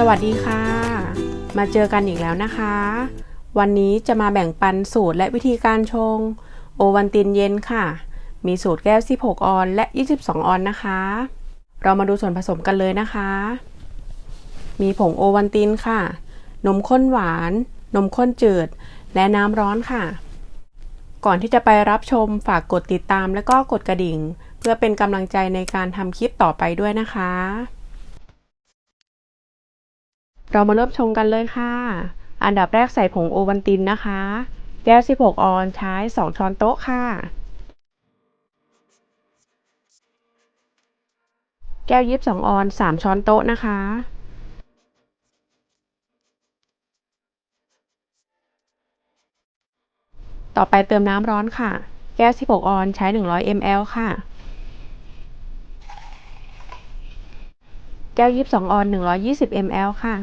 สวัสดีค่ะ มาเจอกันอีกแล้วนะคะ วันนี้จะมาแบ่งปันสูตรและวิธีการชง โอวันตินเย็นค่ะ มีสูตรแก้ว 16 ออนและ 22 ออนนะคะ เรามาดูส่วนผสมกันเลยนะคะ มีผงโอวันตินค่ะ นมข้นหวาน นมข้นจืด และน้ำร้อนค่ะ ก่อนที่จะไปรับชมฝากกดติดตามและก็กดกระดิ่ง เพื่อเป็นกำลังใจในการทำคลิปต่อไปด้วยนะคะ เรามาเริ่มชงกันเลยค่ะ อันดับแรกใส่ผงโอวันตินนะคะ แก้ว 16 ออนใช้ 2 ช้อนโต๊ะค่ะ แก้ว 22 ออน 3 ช้อนโต๊ะนะคะ ต่อไปเติมน้ำร้อนค่ะ แก้ว 16 ออนใช้ 100 ml ค่ะ แก้ว 22 ออน 120 ml ค่ะ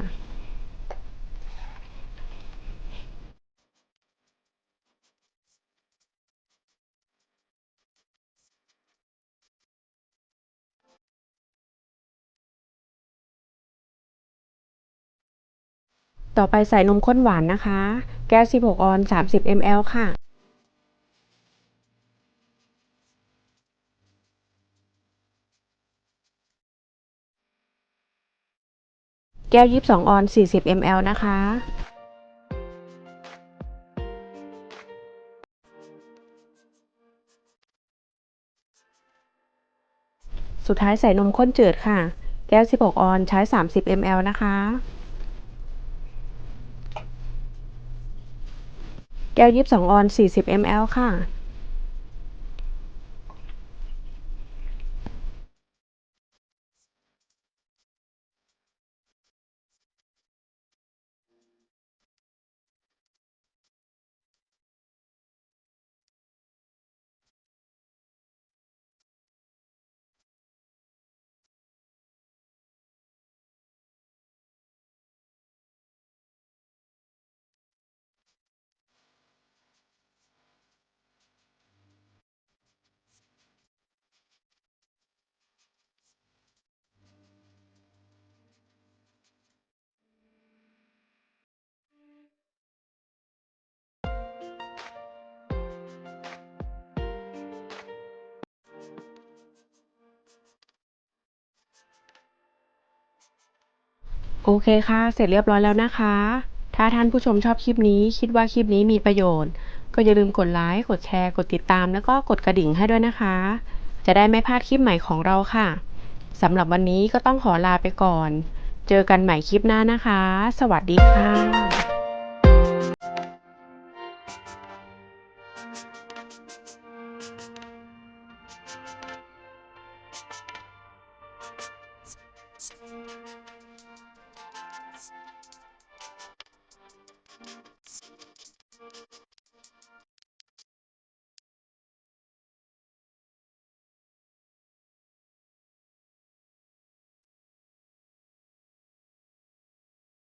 ต่อไปใส่นมข้นหวานนะคะ แก้ว 16 ออน 30 ml ค่ะ แก้ว 22 ออน 40 ml นะคะสุดท้ายใส่นมข้นจืดค่ะ แก้ว 16 ออนใช้ 30 ml นะคะ แก้ว 22 ออน 40 ml ค่ะ โอเคค่ะ เสร็จเรียบร้อยแล้วนะคะ ถ้าท่านผู้ชมชอบคลิปนี้ คิดว่าคลิปนี้มีประโยชน์ ก็อย่าลืมกดไลค์ กดแชร์ กดติดตาม แล้วก็กดกระดิ่งให้ด้วยนะคะ จะได้ไม่พลาดคลิปใหม่ของเราค่ะ สำหรับวันนี้ก็ต้องขอลาไปก่อน เจอกันใหม่คลิปหน้านะคะ สวัสดีค่ะ